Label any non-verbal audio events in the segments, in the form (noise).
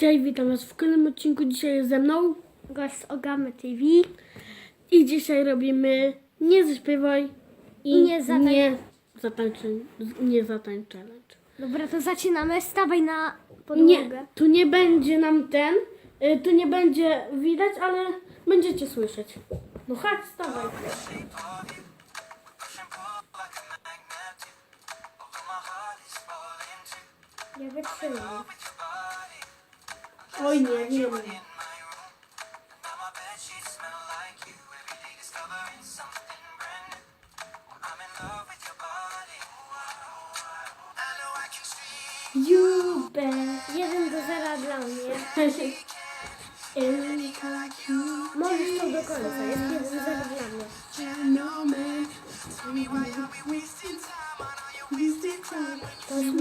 Cześć, witam was w kolejnym odcinku. Dzisiaj jest ze mną Gość z Ogamy TV. i dzisiaj robimy nie zaśpiewaj i I nie zatań- nie zatańczę, nie zatań challenge. Dobra, to zaczynamy. Stawaj na Nie, podłogę. tu nie będzie nam ten, y, tu nie będzie widać, ale będziecie słyszeć. No chodź, stawaj. Ja wytrzymam. Oj nie, nie wiem. You bet. 1 do 0 dla mnie. Możesz to do końca. Jest 1 do 0 dla mnie. To jest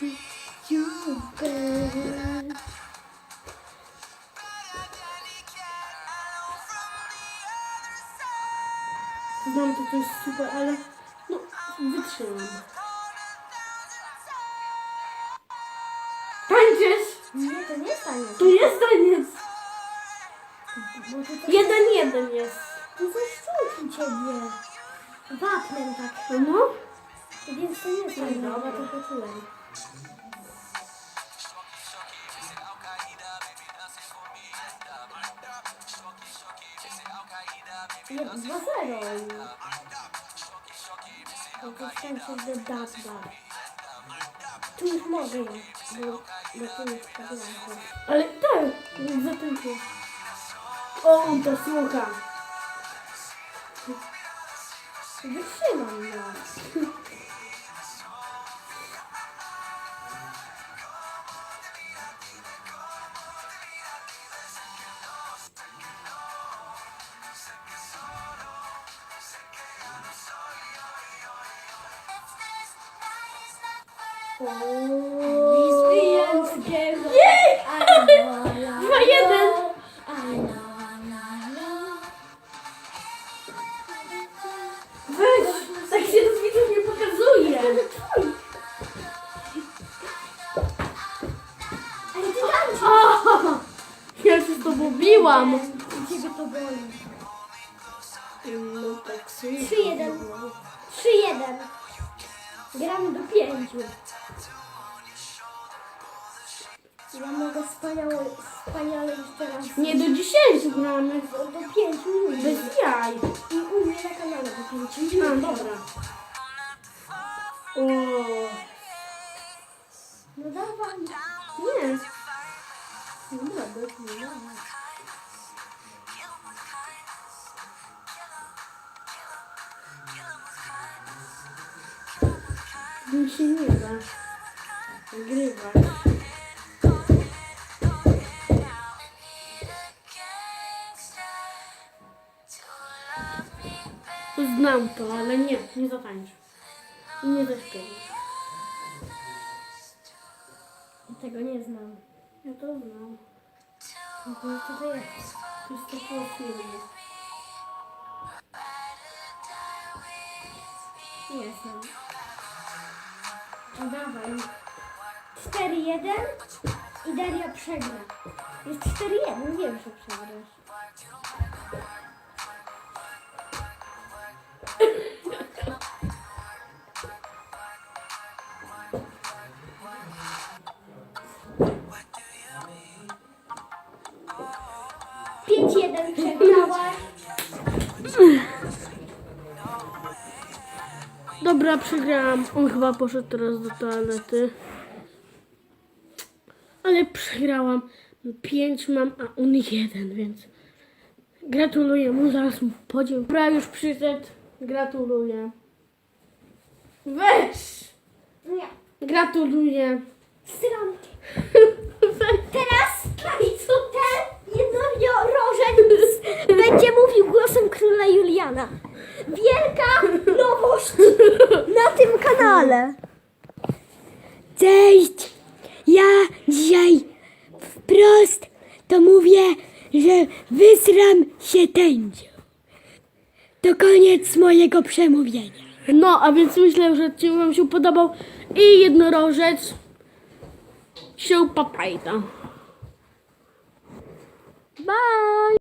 mój Znam to, to jest super, ale no, wytrzymam. Tańczysz? Nie, to nie jest taniec. Tu jest taniec. Bo to Jeden, jeden jest. to coś czuć u ciebie. Wapnem tak. No. Więc to nie jest taniec. Dobra. to poczułem. Nie, 2-0. To chciałem się do dat dar. Tu już mogę bo, bo tu już przegrałem. Ale tak, zatańczył. O, on to słucha. Wytrzymam no. Jej! Dwa, jeden. Weź, tak się z widzów nie pokazuje. Ale ty tańczysz! O, ja się ciebie to boli. No tak, 3-1. 3-1. Gramy do 5. Ja mogę wspaniale, wspaniale jeszcze raz. Nie do 10 gramy. Do, do 5 minut. Bez jaj. I u mnie na kanale do 5 minut. A, dobra. O, No dawaj. nie. No dobra, dobra. Mi się nie da. Nagrywać. Znam to, ale nie, nie zatańczę. I nie zaśpiewam. Tego nie znam. Ja to znam. No to co to jest? To jest to po filmie. Nie znam. No dawaj. 4-1 i Daria przegra. Jest 4-1, wiem, że przegrasz. Pięć jeden przegrałaś. Dobra, przegrałam. On chyba poszedł teraz do toalety. Ale przegrałam. Pięć mam, a on jeden, więc gratuluję mu. Zaraz mu podziękuję. Dobra, już przyszedł. Gratuluję. Weź! Nie. Gratuluję. Stronki. (laughs) Teraz ten jednorożec będzie mówił głosem króla Juliana. Wielka na tym kanale. Cześć! Ja dzisiaj wprost to mówię, że wysram się tędzią. To koniec mojego przemówienia. No, a więc myślę, że Ci Wam się podobał i jednorożec. show potato. Bye!